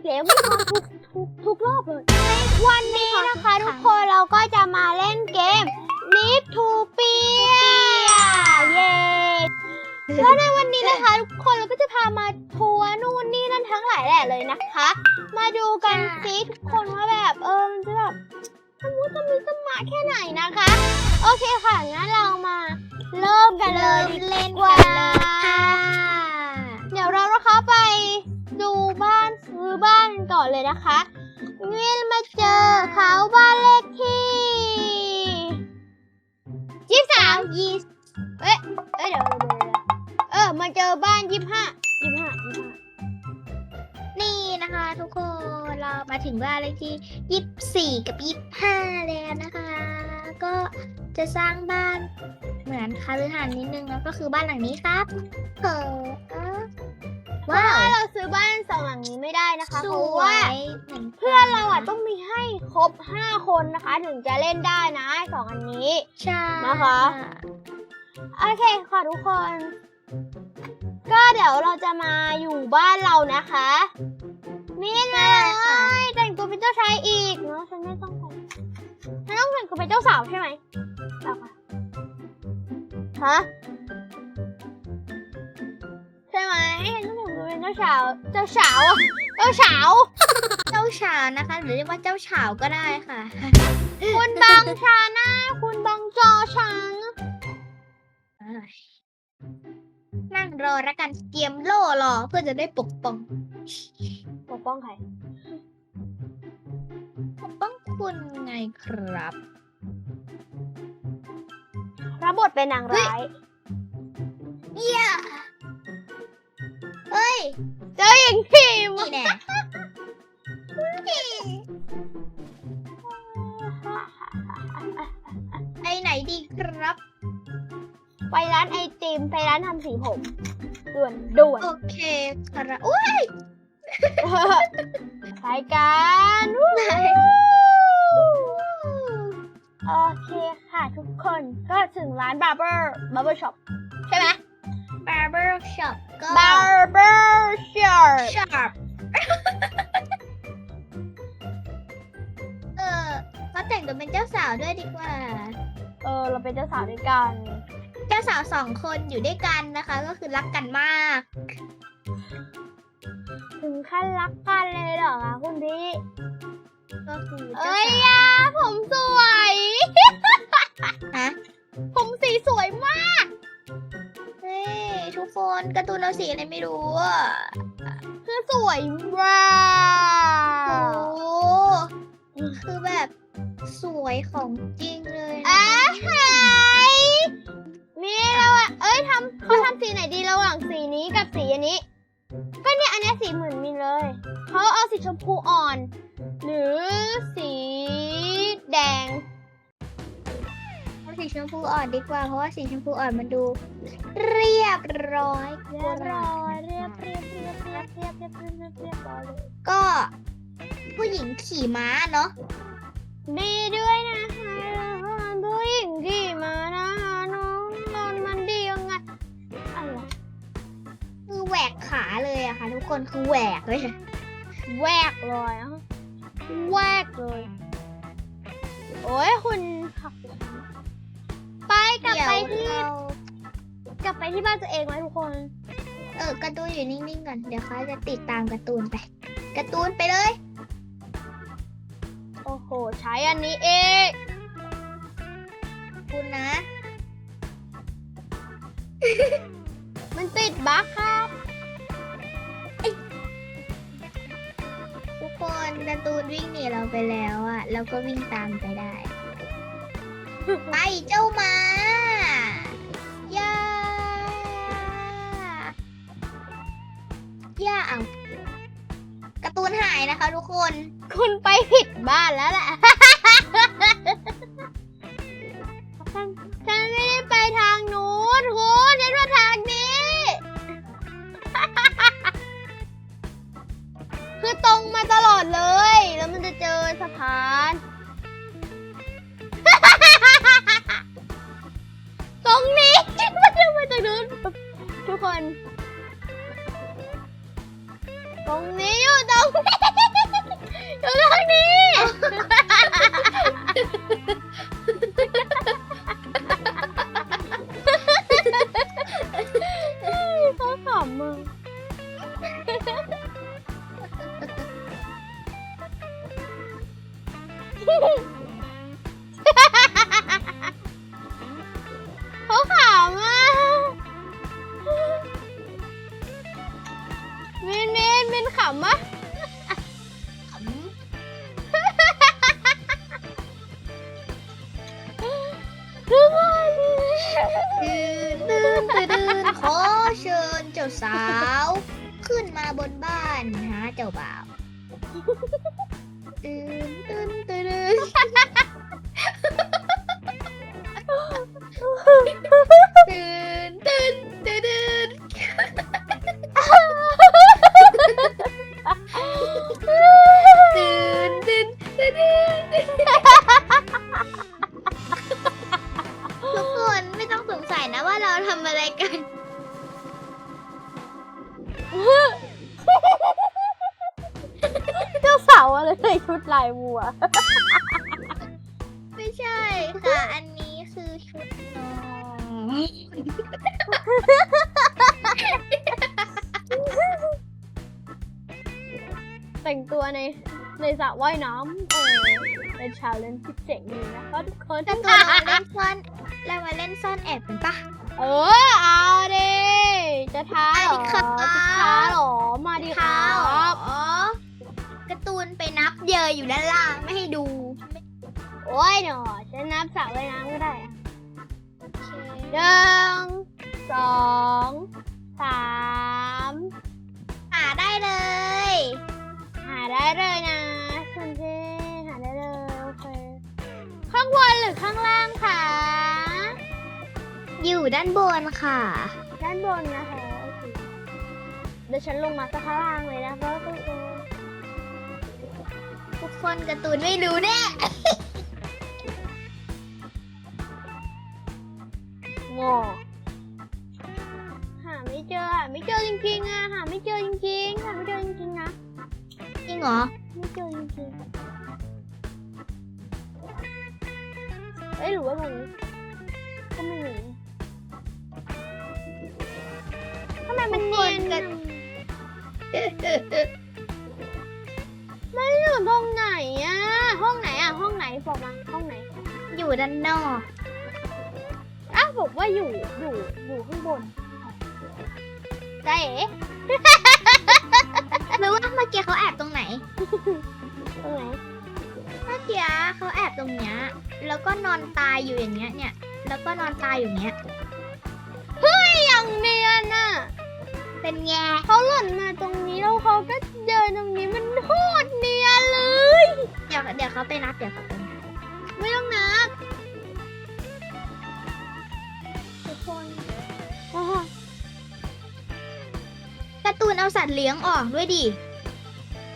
กแล้วไม่พอทุกทุกทุกรอบเลยวันนี้นะคะทุกคนเราก็จะมาเล่นเกม Live to p i a เย้แล้วในวันนี้นะคะ ทุกคนเราก็จะพามาทัวร์นู่นนี่นั่นทั้งหลายแหละเลยนะคะ มาดูกันซิทุกคนว่าแบบเออมันจะแบบมันมุจะมีสมาแค่ไหนนะคะ โอเคค่ะงั้นเรามา เริ่มกันเลยเล่นกว่า อเลยนะคะนี่มาเจอเขาบ้านเลขที่ยี่สามยี่เอ้ยเอ้ยเดี๋ยวเดี๋ยวเออมาเจอบ้านยี่ห้ายี่ห้ายี่ห้านี่นะคะทุกคนเรามาถึงบ้านเลขที่ยี่สี่กับยี่ห้าแล้วนะคะ ก็จะสร้างบ้านเหมือนคาลือหาสน์นิดนึงแล้วก็คือบ้านหลังนี้ครับเออ ว้าว้าวเราซื้อบ้านสองหลังนี้ไม่ได้นะคะสเพราะวว่ายเหมือนเพื่อนเราอะต้องมีให้ครบห้าคนนะคะ ถึงจะเล่นได้นะสองอันนี้ ใช่นะคะโอเคค่ะทุกคน ก็เดี๋ยวเราจะมาอยู่บ้านเรานะคะนี่เลยแต่งตัวเป็นเจ้าชายอีกเนาะฉันไม่ต้องแต่งฉันต้องแต่งตัวเป็นเจ้าสาวใช่ไหมเอาค่ะฮะาสาวเจ้าสาวเจ้าสาวเจ้าฉาวนะคะ หรือเรียกว่าเจ้าฉาวก็ได้ค่ะ คุณบังชาหน้าคุณบังจอฉันนั่งรอแล้วกันเตรียมโล่รอเพื่อจะได้ปกป้อง ปกป้องใครปกป้องคุณไงครับรับบทเป็นนางร้าย เยี่ย เฮ้ย เจ้าหญิงพิมนี่แน่ไปไหนดีครับ ไปร้านไอติมไปร้านทำสีผม ด่วนด่วนโอเคครับอุ้ยไปกันวู้โอเคค่ะทุกคนก็ถึงร้านบาร์เบอร์บาร์เบอร์ช็อปใช่ไหม barber shop ก็บาร์เบอร์ช็อป shop เออเขาแต่งตัวเป็นเจ้าสาวด้วยดีกว่า เออ เราเป็นเจ้าสาวด้วยกัน เจ้าสาวสองคนอยู่ด้วยกันนะคะ ก็คือรักกันมาก ถึงขั้นรักกันเลยเหรอคะคุณพี่ก็คือเจ้าเอ้ยสาว ยาผมสวย นการ์ตูนเราสีอะไรไม่รู้อะคือสวยมาโอ้คือแบบสวยของจริงเลยนะอะหายนี่เราอะเอ้ยทำเขาทำสีไหนดีระหว่างสีนี้กับสีอันนี้ ก็เนี่ยอันเนี้ยสีเหมือนมินเลย เขาเอาสีชมพูอ่อน หรือสีแดง เอาสีชมพูอ่อนดีกว่า เพราะว่าสีชมพูอ่อนมันดู เรียบร้อยเรียบร้อยเรียบเรียบเรียบเรียบเรียบเรียบเรียบเรียบเรียบร้อยเลยก็ ผู้หญิงขี่ม้าเนาะดีด้วยนะคะผู้หญิงขี่ม้านะคะน้องนอนมันดียังไงอะไรคือแหวกขาเลยอะค่ะ ทุกคนคือแหวกเลยแหวกเลยอะแหวกเลย โอ้ยคุณขับไป กลับเดี๋ยวไปที่เรากลับไปที่บ้านตัวเองไหมทุกคน เออการ์ตูนอยู่นิ่งๆก่อน เดี๋ยวเขาจะติดตามการ์ตูนไปการ์ตูนไปเลย โอ้โห ใช้อันนี้เองคุณนะ มันติดบั๊กครับทุกคนการ์ตูนวิ่งหนีเราไปแล้วอะเราก็วิ่งตามไปได้ ไปเจ้ามาย่าย่าเอาการ์ตูนหายนะคะทุกคน คุณไปผิดบ้านแล้วแหละ คน ตรงนี้อยู่ตรงอยู่ตรงนี้ จ้าสาว ขึ้นมาบนบ้านหาเจ้าบ่าวตื่นตื่นตื่น แต่งตัวในในสระว่ายน้ำเออเป็นชาเลนจ์ที่เจ๋งดีนะคะทุกคนแต่ตัวเราเล่นซ่อนเรามาเล่นซ่อนแอบกันปะเออเอาดิจะท้าเหรอมาดิครับจะท้าเหรอมาดิคข้ารัวบการ์ตูนไปนับเยอะอยู่ด้านล่างไม่ให้ดู โอ้ยหนอจะนับสระว่ายน้ำก็ได้อะโอเคหนึ่งสองสาม ได้เลยนะคุณเจหาได้เลยโอเคข้างบนหรือข้างล่างคะอยู่ด้านบนค่ะ ด้านบนนะคะโอเคเดี๋ยวฉันลงมาสักข้างล่างเลยนะเพราะว่าต้องเออทุกคนการ์ตูนไม่รู้แน่งอหาไม่เจอหาไม่เจอจริงๆ เหรอ ไม่เจอจริงๆเอ้ยหรือว่าตรงนี้ก็ไม่มีทำไมมันเนียนกันมันอยู่ตรงไหนอะห้องไหนอะห้องไหนบอกมาห้องไหน อยู่ด้านนอกอ้าวบอกว่าอยู่อยู่อยู่ข้างบนใจเอ๋ หรือว่าเมื่อกี้เขาแอบตรงไหน ตรงไหนเมื่อกี้เขาแอบตรงเนี้ย แล้วก็นอนตายอยู่อย่างเงี้ยเนี่ย แล้วก็นอนตายอยู่อย่างเงี้ยอย่างเนียนอะเป็นไงเขาหล่นมาตรงนี้แล้วเขาก็เดินตรงนี้มันโคตรเนียนเลย เดี๋ยวเดี๋ยวเขาไปนับเดี๋ยวเขาไปนับไม่ต้องนับ การ์ตูนเอาสัตว์เลี้ยงออกด้วยดิ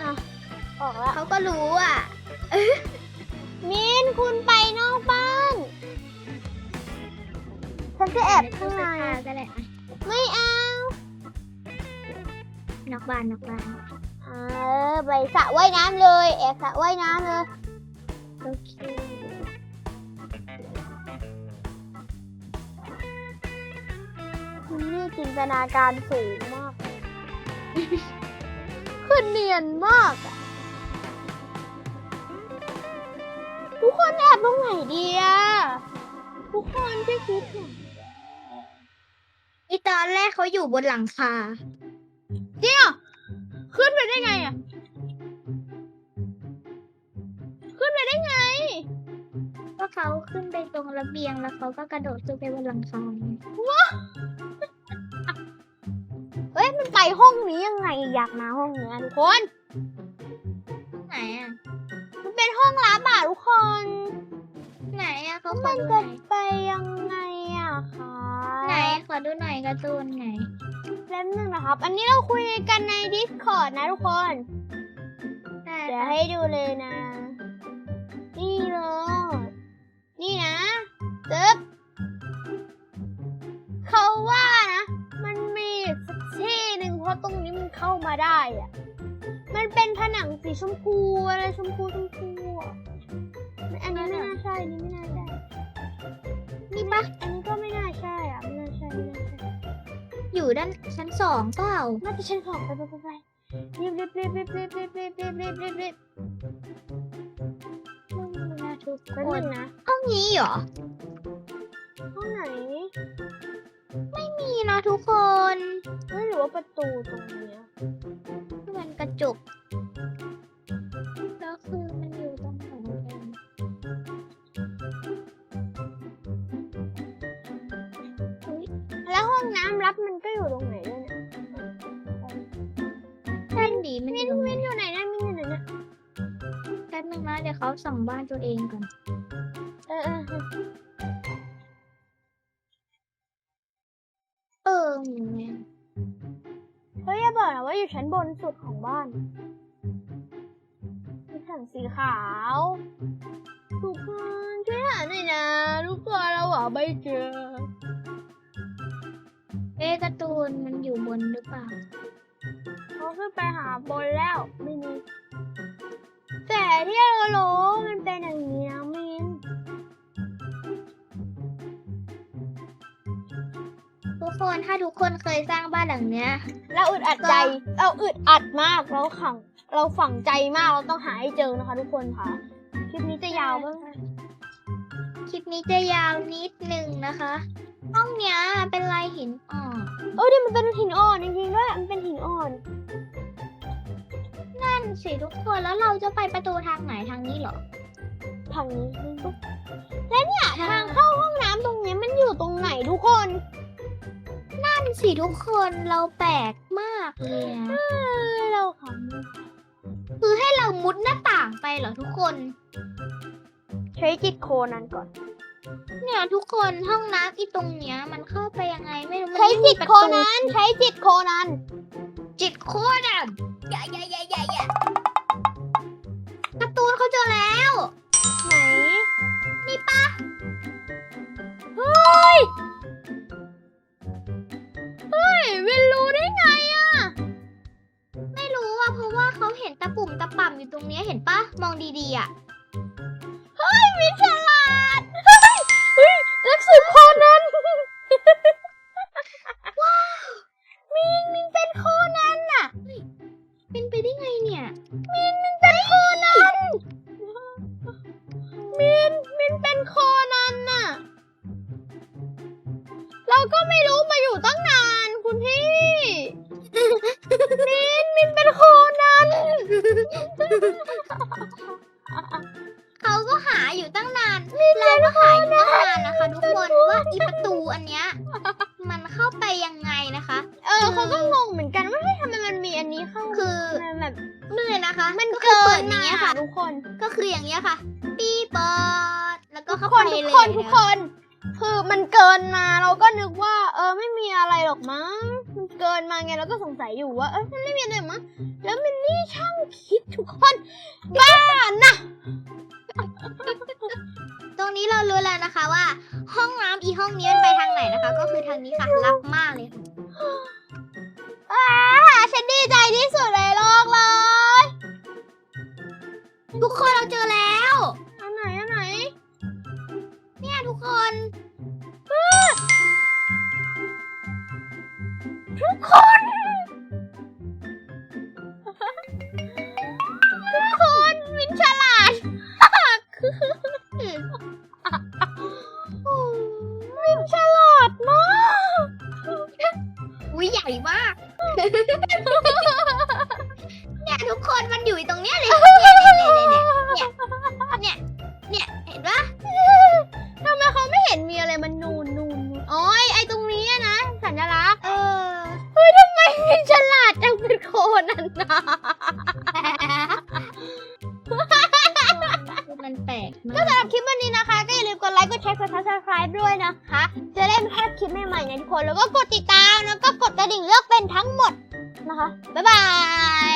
อะออกแล้วเขาก็รู้อะมินคุณไปนอกบ้านฉันจะแอบข้างในก็ได้อะไม่เอานอกบ้านนอกบ้านเออไปสระว่ายน้ำเลยแอบสระว่ายน้ำเลยโอเคคุณนี่จินตนาการสูงมาก คือเนียนมากอะทุกคนแอบตรงไหนดีอะทุกคนช่วยคิดหน่อยอีตอนแรกเขาอยู่บนหลังคาจริงเหรอขึ้นไปได้ไงอะขึ้นไปได้ไง ก็เขาขึ้นไปตรงระเบียงแล้วเขาก็กระโดดขึ้นไปบนหลังคาเอ้ยมัน ไปห้องนี้ยังไงอยากมาห้องนี้อะทุกคน ไหนอะ มันเป็นห้องลับอะทุกคน ไหนอะเขาขอมันดูหจะน่อยไปยังไงอะคะไหนขอดูหน่อยการ์ตูนไงแป๊บนึงนะครับ อันนี้เราคุยกันใน Discord นะทุกคน ได้เดี๋ยวค่ะให้ดูเลยนะ สีชมพูอะไรชมพูชมพูอะอันนี้นะใช่นี่ไม่น่าใช่นี่ปะอันนี้ก็ไม่น่าใช่อะไม่น่าใช่ไม่น่าใช่อยู่ด้านชั้นสองเปล่าน่าจะชั้นสองไปไปไปไปรีบรีบรีบรีบรีบรีบรีบรีบรีบรีบรีบไม่มีนะทุกแป๊บคนึนงนะห้องนี้เหรอห้องไหน ไม่มีนะทุกคนไม่หรือว่าประตูตรงเนี้ยมัน นั่นดีมันอมิยู่นตรงไหนมินอยู่ไหนนะมินอยู่ไหนนะแป๊บนึงนะเดี๋ยวเขาส่องบ้านตัวเองก่อน เออเออเออเออมีไหมเฮ้ยอย่าบอกนะว่าอยู่ชั้นบนสุดของบ้านมีถังสีขาวทุกคนช่วยหาหน่อยนะทุกคนเราหาไม่เจอ เอ๊ะการ์ตูนมันอยู่บนหรือเปล่าเขาขึ้นไปหาบนแล้วไม่มีแต่ที่เรารู้มันเป็นอย่างนี้นะมินทุกคนถ้าทุกคนเคยสร้างบ้านหลังเนี้ย เราอึดอัดใจ เราอึดอัดมาก เราขัง เราฝังใจมาก เราต้องหาให้เจอนะคะ ทุกคนค่ะ คลิปนี้จะยาวบ้างคลิปนี้จะยาวนิดหนึ่งนะคะ ห้องเนี้ยเป็นลายหินอ่อน สิทุกคนแล้วเราจะไปประตูทางไหนทางนี้เหรอ ทางนี้และเนี่ยทางเข้าห้องน้ำตรงเนี้ยมันอยู่ตรงไหนทุกคน นั่นสิทุกคนเราแปลกมากเลยอะเออเราขคือให้เรามุดหน้าต่างไปเหรอทุกคนำใช้จิตโคนันก่อน เนี่ยทุกคนห้องน้ำอีตรงเนี้ย มันเข้าไปยังไงไม่รู้มันใช้ไม่จิมีตประโคตูนันใช้จิตโคนันจิตโคตรอะอย่าอย่าอย่าอย่าอย่าการ์ตูน เขาเจอแล้ว ไหน นี่ปะเฮ้ย เฮ้ย วินรู้ได้ไงอะไม่รู้อะเพราะว่าเขาเห็นตะปุ่มตะป่ำอยู่ตรงเนี้ยเห็นปะมองดีๆอะเฮ้ยวินฉลาด อีประตูอันเนี้ยมันเข้าไปยังไงนะคะ เออเขาก็งงเหมือนกันว่าเฮ้ยทำไมมันมีอันนี้เข้าคือมันแบบนี่เลยนะคะ มันก็คือเกิเปินดอย่างมาเงี้ยค่ะทุกคน ก็คืออย่างเงี้ยค่ะ ปีเปิดแล้วก็ทุกเข้าคนไปทุกเลยคนทุกคน คือมันเกินมาเราก็นึกว่า เออไม่มีอะไรหรอกมั้งมันเกินมาไงเราก็สงสัยอยู่ว่าเออมันไม่มีอะไรหรอกมั้งแล้วมันนี่ช่างคิดทุกคนบ้านะ น้ำอีห้องนี้มันไปทางไหนนะคะ ก็คือทางนี้ค่ะ รับม นันะมันแปลกมาก็สำหรับคลิปวันนี้นะคะ ก็อย่าลืมกดไลค์ กดแชร์ กด subscribe ด้วยนะคะ จะได้ไม่พลาดคลิปใหม่ๆนะทุกคน แล้วก็กดติดตาม แล้วก็กดกระดิ่งเลือกเป็นทั้งหมดนะคะ บ๊ายบาย